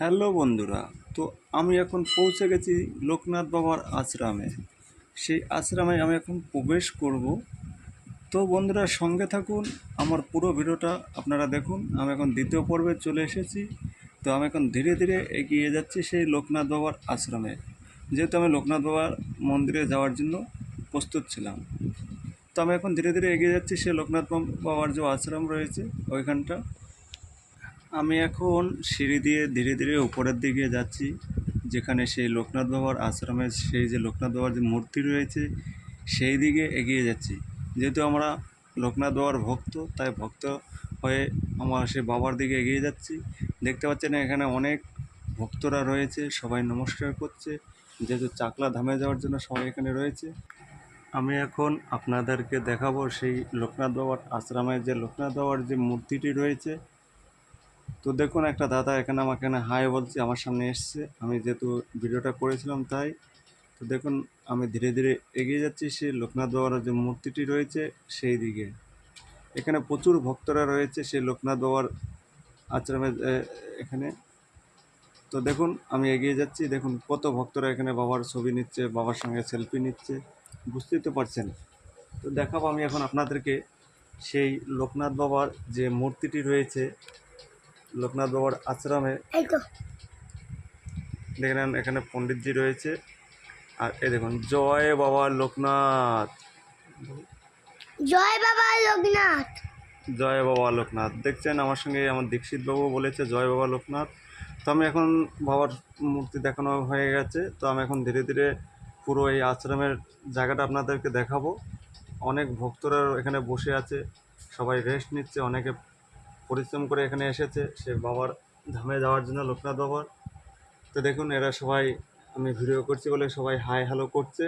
Hello বন্ধুরা, তো আমি এখন পৌঁছে গেছি লোকনাথ বাবার আশ্রমে। সেই আশ্রমে আমি এখন প্রবেশ করব। তো বন্ধুরা, সঙ্গে থাকুন, আমার পুরো ভিডিওটা আপনারা দেখুন। আমি এখন দ্বিতীয় পর্বে চলে এসেছি। তো আমি এখন ধীরে ধীরে এগিয়ে যাচ্ছি সেই লোকনাথ বাবার আশ্রমে। যেহেতু আমি লোকনাথ বাবার মন্দিরে যাওয়ার জন্য প্রস্তুত ছিলাম। তো আমি এখন ধীরে ধীরে এগিয়ে যাচ্ছি সেই লোকনাথ বাবার যে আশ্রম রয়েছে, ওইখানটা। আমি এখন সিঁড়ি দিয়ে ধীরে ধীরে উপরের দিকে যাচ্ছি, যেখানে সেই লোকনাথ বাবার আশ্রমের সেই যে লোকনাথ বাবার যে মূর্তি রয়েছে, সেই দিকে এগিয়ে যাচ্ছি। যেহেতু আমরা লোকনাথ বাবার ভক্ত, তাই ভক্ত হয়ে আমার সেই বাবার দিকে এগিয়ে যাচ্ছি। দেখতে পাচ্ছেন এখানে অনেক ভক্তরা রয়েছে, সবাই নমস্কার করছে। যেহেতু চাকলা ধামে যাওয়ার জন্য সবাই এখানে রয়েছে। আমি এখন আপনাদেরকে দেখাবো সেই লোকনাথ বাবার আশ্রমের যে লোকনাথ বাবার যে মূর্তিটি রয়েছে তো দেখুন একটা দাদা এখানে আমাকে এখানে হাই বলছে, আমার সামনে এসছে। আমি যেহেতু ভিডিওটা করেছিলাম তাই, তো দেখুন আমি ধীরে ধীরে এগিয়ে যাচ্ছি। সেই লোকনাথ বাবার যে মূর্তিটি রয়েছে সেই দিকে। এখানে প্রচুর ভক্তরা রয়েছে সেই লোকনাথ বাবার আশ্রমে এখানে। তো দেখুন আমি এগিয়ে যাচ্ছি। দেখুন কত ভক্তরা এখানে বাবার ছবি নিচ্ছে, বাবার সঙ্গে সেলফি নিচ্ছে। বুঝতেই তো পারছেন। তো দেখাবো আমি এখন আপনাদেরকে সেই লোকনাথ বাবার যে মূর্তিটি রয়েছে লোকনাথ বাবার আশ্রমে। দেখে নেন এখানে পণ্ডিতজি রয়েছে। আর এ দেখুন জয় বাবা লোকনাথ। জয় বাবা লোকনাথ। জয় বাবা লোকনাথ। দেখছেন আমার সঙ্গে আমার দীক্ষিত বাবু বলেছে জয় বাবা লোকনাথ। তো আমি এখন বাবার মূর্তি দেখানো হয়ে গেছে। তো আমি এখন ধীরে ধীরে পুরো এই আশ্রমের জায়গাটা আপনাদেরকে দেখাবো। অনেক ভক্তরা এখানে বসে আছে সবাই রেস্ট নিচ্ছে অনেকে পরিশ্রম করে এখানে এসেছে। সে বাবার ধামে যাওয়ার জন্য লোকনাথ বাবার। তো দেখুন, এরা সবাই, আমি ভিডিও করছি বলে সবাই হাই হ্যালো করছে।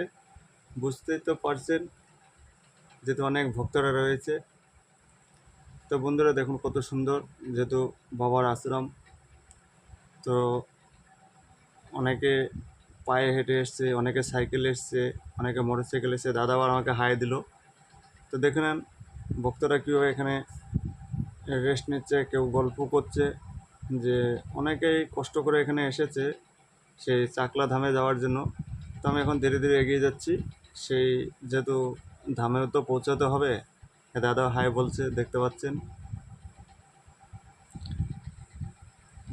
বুঝতেই তো পারছেন যেহেতু অনেক ভক্তরা রয়েছে। তো বন্ধুরা, দেখুন কত সুন্দর যেহেতু বাবার আশ্রম। তো অনেকে পায়ে হেঁটে এসছে, অনেকে সাইকেল এসছে, অনেকে মোটর সাইকেল এসছে দাদাবার আমাকে হাই দিল। তো দেখে নেন, ভক্তরা কীভাবে এখানে রেস্ট নিচ্ছে, কেউ গল্প করছে, যে অনেকেই কষ্ট করে এখানে এসেছে সেই চাকলা ধামে যাওয়ার জন্য। তো আমি এখন ধীরে ধীরে এগিয়ে যাচ্ছি। সেই যেহেতু ধামেও তো পৌঁছাতে হবে দাদা হাই বলছে, দেখতে পাচ্ছেন?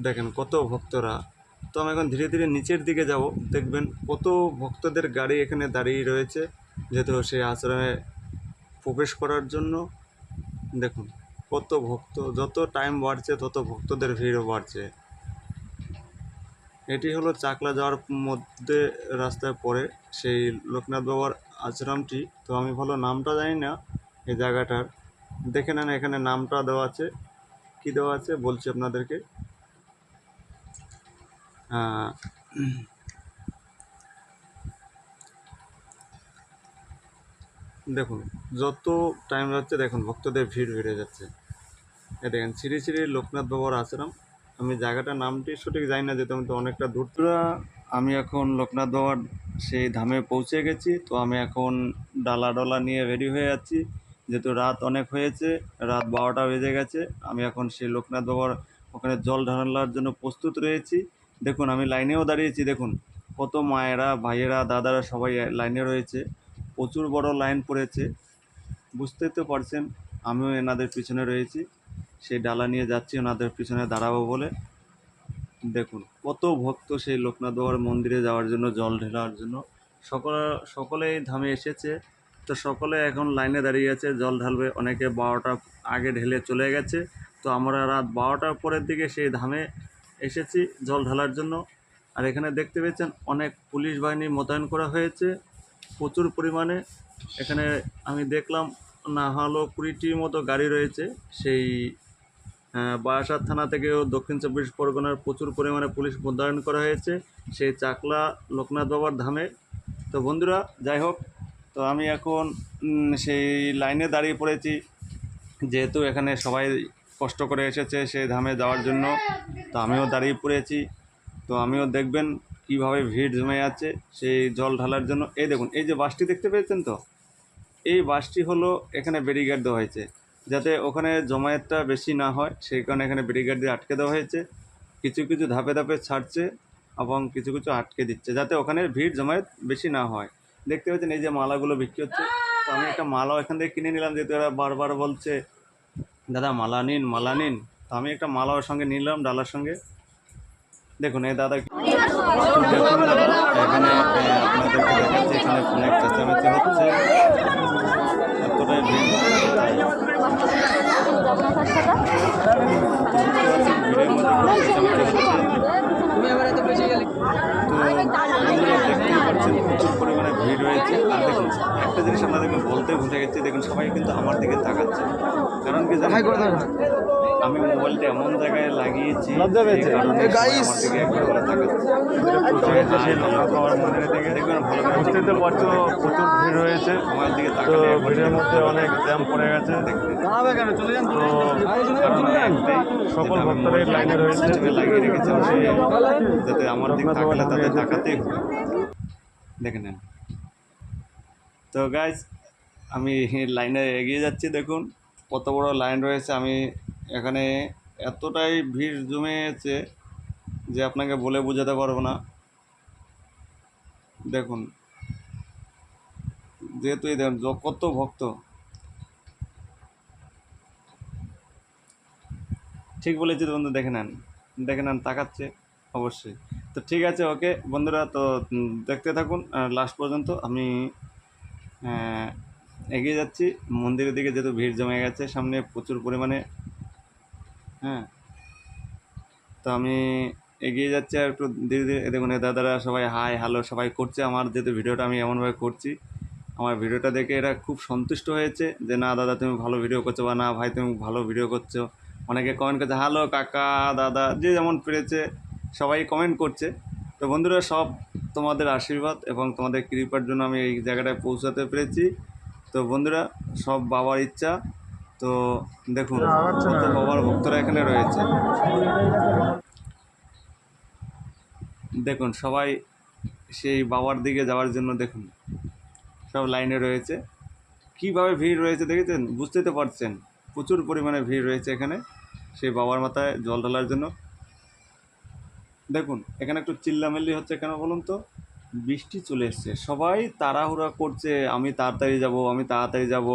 দেখেন কত ভক্তরা। তো আমি এখন ধীরে ধীরে নিচের দিকে যাব, দেখবেন কত ভক্তদের গাড়ি এখানে দাঁড়িয়ে রয়েছে, যেহেতু সেই আশ্রমে প্রবেশ করার জন্য। দেখুন কত ভক্ত, যত টাইম বাড়ছে, তত ভক্তদের ভিড়ও বাড়ছে। এটি হলো চাকলা যাওয়ার মধ্যে রাস্তায় পড়ে সেই লোকনাথ বাবার আশ্রমটি। তো আমি ভালো নামটা জানি না এই জায়গাটার। দেখে নেন এখানে নামটা দেওয়া আছে। কী দেওয়া আছে বলছি আপনাদেরকে। দেখুন, যত টাইম যাচ্ছে, দেখুন, ভক্তদের ভিড় বেড়ে যাচ্ছে। দেখেন, শ্রী শ্রী লোকনাথ বাবার আশ্রম। আমি জায়গাটার নামটি সঠিক জানি না, যেহেতু আমি তো অনেকটা দূর। আমি এখন লোকনাথ বাবার সেই ধামে পৌঁছে গেছি, তো আমি এখন ডালা ডলা নিয়ে রেডি হয়ে যাচ্ছি। যেহেতু রাত অনেক হয়েছে, রাত বারোটা বেজে গেছে, আমি এখন সেই লোকনাথ বাবার ওখানে জল ঢালার জন্য প্রস্তুত রয়েছি। দেখুন, আমি লাইনেও দাঁড়িয়েছি, দেখুন। কত মায়েরা, ভাইয়েরা, দাদারা সবাই লাইনে রয়েছে। প্রচুর বড় লাইন পড়েছে। বুঝতেই তো পারছেন, আমিও এনাদের পিছনে রয়েছি। সেই ডালা নিয়ে যাচ্ছি, ওনাদের পিছনে দাঁড়াবো বলে। দেখুন, কত ভক্ত সেই লোকনাথ বাবার মন্দিরে যাওয়ার জন্য, জল ঢেলার জন্য। সকলে, সকলেই ধামে এসেছে। তো সকলে এখন লাইনে দাঁড়িয়ে আছে, জল ঢালবে। অনেকে বারোটা আগে ঢেলে চলে গেছে। তো আমরা রাত বারোটার পরের দিকে সেই ধামে এসেছি জল ঢালার জন্য। আর এখানে দেখতে পেয়েছেন, অনেক পুলিশ বাহিনী মোতায়েন করা হয়েছে। প্রচুর পরিমাণে। এখানে আমি দেখলাম, না হলো কুড়িটির মতো গাড়ি রয়েছে সেই বারাসাত থানা থেকেও দক্ষিণ চব্বিশ পরগনার প্রচুর পরিমাণে পুলিশ মোতায়েন করা হয়েছে সেই চাকলা লোকনাথ বাবার ধামে। তো বন্ধুরা, যাই হোক, তো আমি এখন সেই লাইনে দাঁড়িয়ে পড়েছি। যেহেতু এখানে সবাই কষ্ট করে এসেছে সেই ধামে যাওয়ার জন্য, তো আমিও দাঁড়িয়ে পড়েছি। তো আমিও দেখবেন কীভাবে ভিড় জমে যাচ্ছে সেই জল ঢালার জন্য। এই দেখুন, এই যে বাসটি দেখতে পেয়েছেন তো? এই বাসটি হলো এখানে ব্যারিকেড দেওয়া হয়েছে। যাতে ওখানে জমায়েতটা বেশি না হয়, সেই কারণে এখানে ব্যারিকেড দিয়ে আটকে দেওয়া হয়েছে। কিছু কিছু ধাপে ধাপে ছাড়ছে এবং কিছু কিছু আটকে দিচ্ছে, যাতে ওখানে ভিড় জমায়েত বেশি না হয়। দেখতে পাচ্ছেন এই যে মালাগুলো বিক্রি হচ্ছে। তো আমি একটা মালাও এখান থেকে কিনে নিলাম, যেহেতু এরা বারবার বলছে, দাদা, মালা নিন মালা নিন। তো আমি একটা মালার সঙ্গে নিলাম ডালার সঙ্গে। দেখুন, এই দাদা এখানে আপনাদেরকে দেখাচ্ছি, এখানে অনেক চেঁচামেচি হচ্ছে এতটাই ভিড় ভিড়ের মধ্যে খুব চেঁচামেচি হচ্ছে তো বন্ধুরা দেখতেই পাচ্ছেন প্রচুর পরিমাণে ভিড় রয়েছে আর দেখুন জিনিস আপনাদেরকে বলতে ভুলে গেছি দেখুন সবাই কিন্তু আমার দিকে তাকাচ্ছে। কারণ কি জানেন? আমি মোবাইলটা এমন জায়গায় লাগিয়েছি লজ্জা পেয়েছে? যে কারণে এ সবাই guys! আমার দিকে একবার করে তাকাচ্ছে। সেই লোকনাথ বাবার মন্দিরের দিকে দেখবেন ভালো করে বুঝতেই তো পারছ প্রচুর ভিড় রয়েছে। আমার দিকে তো ভিড়ের মধ্যে অনেক জ্যাম পড়ে গেছে। তো। কারণ সকল ভক্তরাই লাইনে রয়েছে। লাগিয়ে রেখেছে সেই যাতে আমার দিকে তাকালে তাদের। দেখে নেন। তো গাইজ আমি লাইনে এগিয়ে যাচ্ছি, দেখুন। কত বড় লাইন রয়েছে। আমি এখানে এতটাই ভিড় জমেছে যে আপনাকে বলে বোঝাতে পারব না। দেখুন। যেহেতু এই দেখুন কত ভক্ত। ঠিক বলেছি তো বন্ধু, দেখে নেন। দেখে নেন, তাকাচ্ছে অবশ্যই। তো ঠিক আছে ওকে বন্ধুরা, তো দেখতে থাকুন। লাস্ট পর্যন্ত আমি এগিয়ে যাচ্ছি। মন্দিরের দিকে যেহেতু ভিড় জমে গেছে, সামনে প্রচুর পরিমাণে হ্যাঁ। তো আমি এগিয়ে যাচ্ছি আর একটু ধীরে ধীরে দেখুন দাদারা সবাই হাই, হ্যালো, সবাই করছে। আমার যেহেতু ভিডিওটা আমি এমনভাবে করছি, আমার ভিডিওটা দেখে এরা খুব সন্তুষ্ট হয়েছে যে, না, দাদা, তুমি ভালো ভিডিও করছ বা না, ভাই, তুমি ভালো ভিডিও করছ। অনেকে কমেন্ট করছে, হ্যালো, কাকা, দাদা, যে যেমন পেরেছে, সবাই কমেন্ট করছে। তো বন্ধুরা, সব তোমাদের আশীর্বাদ এবং তোমাদের কৃপার জন্য আমি এই জায়গাটায় পৌঁছাতে পেরেছি। তো বন্ধুরা, সব বাবার ইচ্ছা। তো দেখুন বাবার ভক্তরা এখানে রয়েছে। দেখুন, সবাই সেই বাবার দিকে যাওয়ার জন্য দেখুন, সব লাইনে রয়েছে। কীভাবে ভিড় রয়েছে দেখেছেন? বুঝতে তো পারছেন। প্রচুর পরিমাণে ভিড় রয়েছে এখানে সেই বাবার মাথায় জল ঢালার জন্য। দেখুন, এখানে একটু চিল্লামিল্লি হচ্ছে কেন বলুন তো? বৃষ্টি চলে এসছে। সবাই তাড়াহুড়া করছে, আমি তাড়াতাড়ি যাব, আমি তাড়াতাড়ি যাব,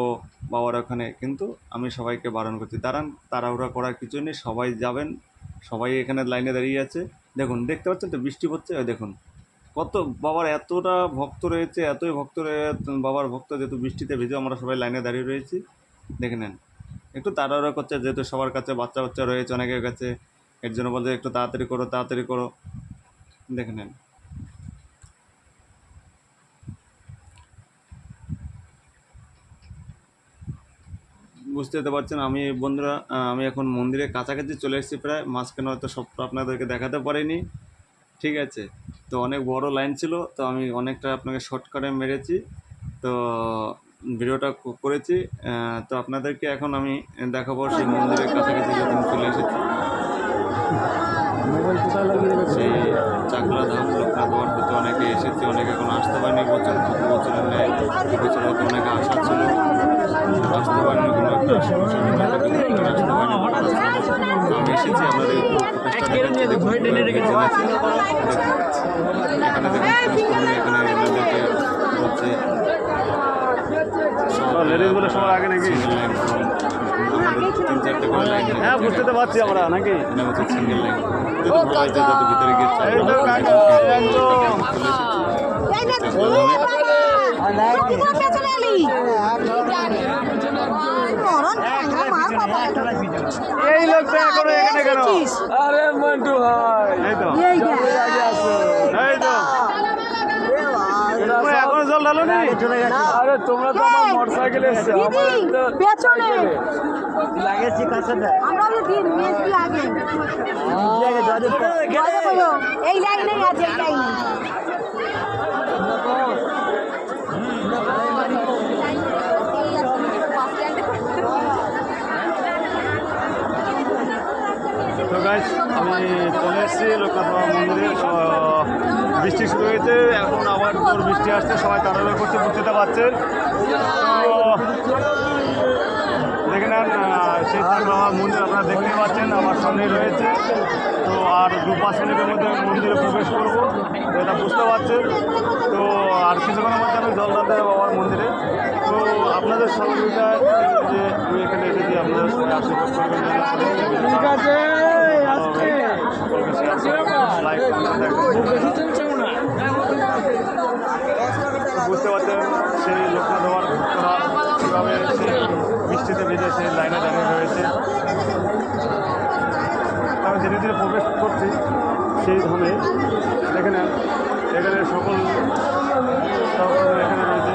বাবার ওখানে। কিন্তু আমি সবাইকে বারণ করছি, দাঁড়ান, তাড়াহুড়া করার কিছু নেই, সবাই যাবেন, সবাই এখানে লাইনে দাঁড়িয়ে আছে। দেখুন, দেখতে পাচ্ছেন তো, বৃষ্টি পড়ছে? দেখুন, কত বাবার এতটা ভক্ত রয়েছে, এতই ভক্ত বাবার ভক্ত যেহেতু বৃষ্টিতে ভিজে, আমরা সবাই লাইনে দাঁড়িয়ে রয়েছি। দেখে নেন, একটু তাড়াহুড়া করছে, যেহেতু সবার কাছে বাচ্চা বাচ্চা রয়েছে, অনেকের কাছে। এর জন্য বলছে, একটু তাড়াতাড়ি করো তাড়াতাড়ি করো। দেখে নেন। বুঝতে পারছেন, আমি বন্ধুরা আমি এখন মন্দিরের কাছাকাছি চলে এসেছি প্রায়, মাঝখানে হয়তো সবটা আপনাদেরকে দেখাতে পারিনি। ঠিক আছে, তো অনেক বড় লাইন ছিল, তো আমি অনেকটা আপনাকে শর্টকাটে মেরেছি। তো ভিডিওটা করেছি তো আপনাদেরকে এখন আমি দেখাবো সেই মন্দিরের কাছাকাছি যখন চলে এসেছি। সেই চাকলা ধাম বাবার প্রতি অনেকে এসেছে অনেকে এখন আসতে পারেনি বছর প্রতি বছরের ন্যায় বছর হয়তো অনেকে আসা ছিল। আসতে পারেনি কোনো একটা আসতে পারেনি। আমি এসেছি। দেখুন, এখানে দেখুন, এখানে এনাদেরকে হচ্ছে। লেডিসগুলো সবার আগে নাকি? তিন চারটে করে লাইন হ্যাঁ বুঝতে তো পারছি আমরা নাকি? এটা হচ্ছে সিঙ্গেল লাইন যদি বলা যত ভিতরে গিয়ে এই লোকটা এখনও এখানে কেন? আরে মন্টু ভাই। এই তো। এই তো তোমরা এখনও জল ঢালো নি। আরে তোমরা তো আমার মোটরসাইকেলে এসছো। আমার তো পেছনে। লাগেছি কাছে আমরা দিন মেস লাগে এই লাইনে আছে এই লাইনে তো গাইস আমি চলে এসেছি লোকনাথ বাবা মন্দিরে। তো বৃষ্টি শুরু হয়েছে, এখন আবার জোর বৃষ্টি আসছে, সবাই তাড়াহুড়ো করছে, বুঝতে পারছেন। দেখে নেন শীতকাল বাবার মন্দির আপনারা দেখতে পাচ্ছেন, আমার সামনে রয়েছে। তো আর দু পাঁচ মিনিটের মধ্যে মন্দিরে প্রবেশ করব এটা বুঝতে পারছেন। তো আর কিছুক্ষণের মধ্যে আমি জল ঢালতে বাবার মন্দিরে। তো আপনাদের সহযোগিতায় এই যে আমি এখানে এসেছি, আপনাদের সবাই আশীর্বাদ করবেন সকলকে শেয়ার করবেন লাইক বুঝতে পারছেন সেই লোকনাথ দেওয়ার ভক্তরা কীভাবে সেই বৃষ্টিতে ভিজে সেই লাইনে দাঁড়িয়ে রয়েছে। আমি ধীরে ধীরে প্রবেশ করছি, সেই ধামে দেখে এখানে সকল এখানে রয়েছে।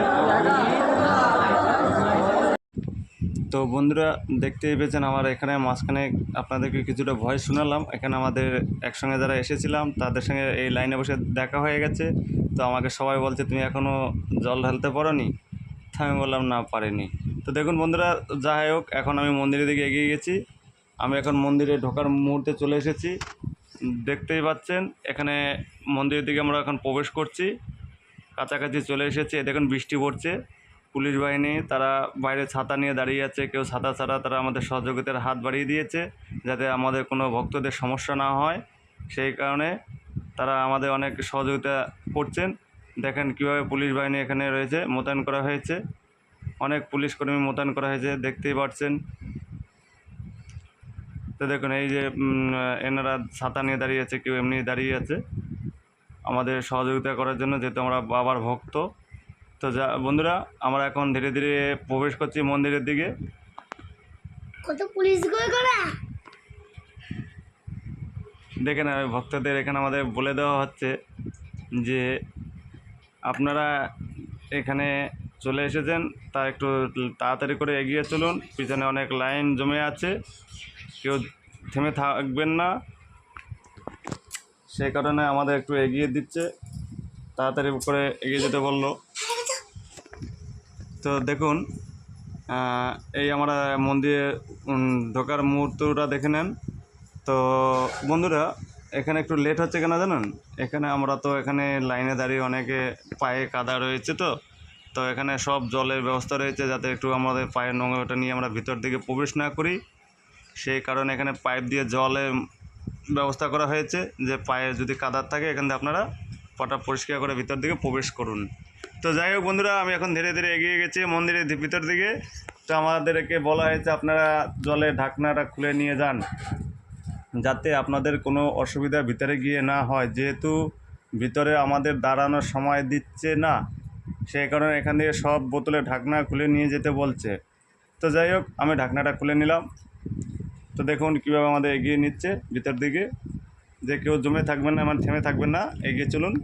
তো বন্ধুরা, দেখতেই পেয়েছেন আমার এখানে মাঝখানে আপনাদেরকে কিছুটা ভয় শোনালাম। এখানে আমাদের একসঙ্গে যারা এসেছিলাম, তাদের সঙ্গে এই লাইনে বসে দেখা হয়ে গেছে। তো আমাকে সবাই বলছে, তুমি এখনও জল ঢালতে পারোনি? তো আমি বললাম, না, পারিনি। তো দেখুন বন্ধুরা, যাই হোক, এখন আমি মন্দিরের দিকে এগিয়ে গেছি। আমি এখন মন্দিরে ঢোকার মুহূর্তে চলে এসেছি। দেখতেই পাচ্ছেন, এখানে মন্দিরের দিকে আমরা এখন প্রবেশ করছি। কাছাকাছি চলে এসেছি। দেখুন, বৃষ্টি পড়ছে। পুলিশ বাহিনী, তারা বাইরে ছাতা নিয়ে দাঁড়িয়ে আছে। কেউ ছাতা ছাড়া তারা আমাদের সহযোগিতার হাত বাড়িয়ে দিয়েছে, যাতে আমাদের কোনো ভক্তদের সমস্যা না হয়। সেই কারণে তারা আমাদের অনেক সহযোগিতা করছেন। দেখেন কীভাবে পুলিশ বাহিনী এখানে রয়েছে, মোতায়েন করা হয়েছে। অনেক পুলিশ কর্মী মোতায়েন করা হয়েছে, দেখতেই পাচ্ছেন তো দেখুন, এই যে এনারা ছাতা নিয়ে দাঁড়িয়ে আছে, কেউ এমনি দাঁড়িয়ে আছে। আমাদের সহযোগিতা করার জন্য যেহেতু আমরা বাবার ভক্ত। তো যা, বন্ধুরা, আমরা এখন ধীরে ধীরে প্রবেশ করছি মন্দিরের দিকে। কত পুলিশ দেখে না ভক্তদের এখানে আমাদের বলে দেওয়া হচ্ছে যে আপনারা এখানে চলে এসেছেন, তা একটু তাড়াতাড়ি করে এগিয়ে চলুন। পিছনে অনেক লাইন জমে আছে, কেউ থেমে থাকবেন না। সেই কারণে আমাদের একটু এগিয়ে দিচ্ছে, তাড়াতাড়ি করে এগিয়ে যেতে বলল। তো দেখুন এই আমরা মন্দিরে ঢোকার মুহূর্তটা দেখে নেন। তো বন্ধুরা, এখানে একটু লেট হচ্ছে কেন জানেন? এখানে আমরা তো এখানে লাইনে দাঁড়িয়ে অনেকে পায়ে কাদা রয়েছে তো। তো এখানে সব জলের ব্যবস্থা রয়েছে যাতে একটু আমাদের পায়ের নোংরাটা নিয়ে আমরা ভিতর দিকে প্রবেশ না করি। সেই কারণে এখানে পাইপ দিয়ে জলের ব্যবস্থা করা হয়েছে যে পায়ে যদি কাদার থাকে, এখান থেকে আপনারা পটা পরিষ্কার করে ভিতর দিকে প্রবেশ করুন। তো যাই হোক বন্ধুরা, আমি এখন ধীরে ধীরে এগিয়ে গেছি মন্দিরের ভিতর দিকে। তো আমাদেরকে বলা হয়েছে, আপনারা জলের ঢাকনাটা খুলে নিয়ে যান। যাতে আপনাদের কোনো অসুবিধা ভিতরে গিয়ে না হয়। যেহেতু ভিতরে আমাদের দাঁড়ানোর সময় দিচ্ছে না সেই কারণে এখান থেকে সব বোতলে ঢাকনা খুলে নিয়ে যেতে বলছে। তো যাই হোক, আমি ঢাকনাটা খুলে নিলাম। তো দেখুন কীভাবে আমাদের এগিয়ে নিচ্ছে ভিতর দিকে। যে কেউ জমে থাকবেন না মানে থেমে থাকবেন না, এগিয়ে চলুন।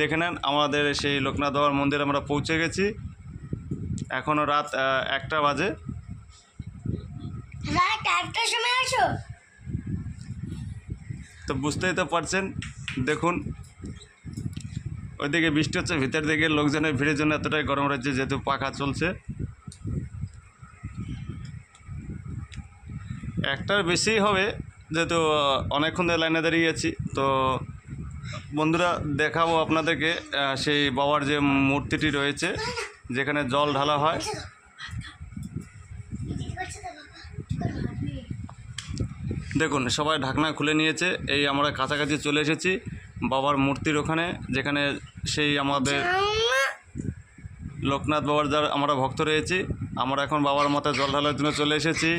দেখে নেন আমাদের সেই লোকনাথ বাবার মন্দিরে আমরা পৌঁছে গেছি। এখনও রাত একটা বাজে। তো বুঝতেই তো পারছেন। দেখুন, ওইদিকে বৃষ্টি হচ্ছে, ভিতর দিকে লোকজনের ভিড়ের জন্য এতটাই গরম রয়েছে, যেহেতু পাখা চলছে। একটার বেশি হবে, যেহেতু অনেকক্ষণ ধরে লাইনে দাঁড়িয়ে আছি। তো বন্ধুরা, দেখাবো আপনাদেরকে সেই বাবার যে মূর্তিটি রয়েছে, যেখানে জল ঢালা হয়। দেখুন, সবাই ঢাকনা খুলে নিয়েছে, এই আমরা কাছাকাছি চলে এসেছি, বাবার মূর্তির ওখানে, যেখানে সেই আমাদের লোকনাথ বাবার যার আমরা ভক্ত রয়েছি, আমরা এখন বাবার মাথায় জল ঢালার জন্য চলে এসেছি।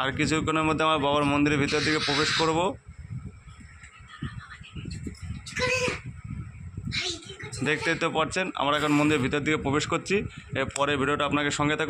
আর কিছুক্ষণের মধ্যে আমার বাবার মন্দিরের ভিতর দিকে প্রবেশ করব। দেখতেই তো পারছেন আমরা এখন মন্দিরের ভিতর দিকে প্রবেশ করছি পরে ভিডিওটা আপনাকে সঙ্গে থাকুন।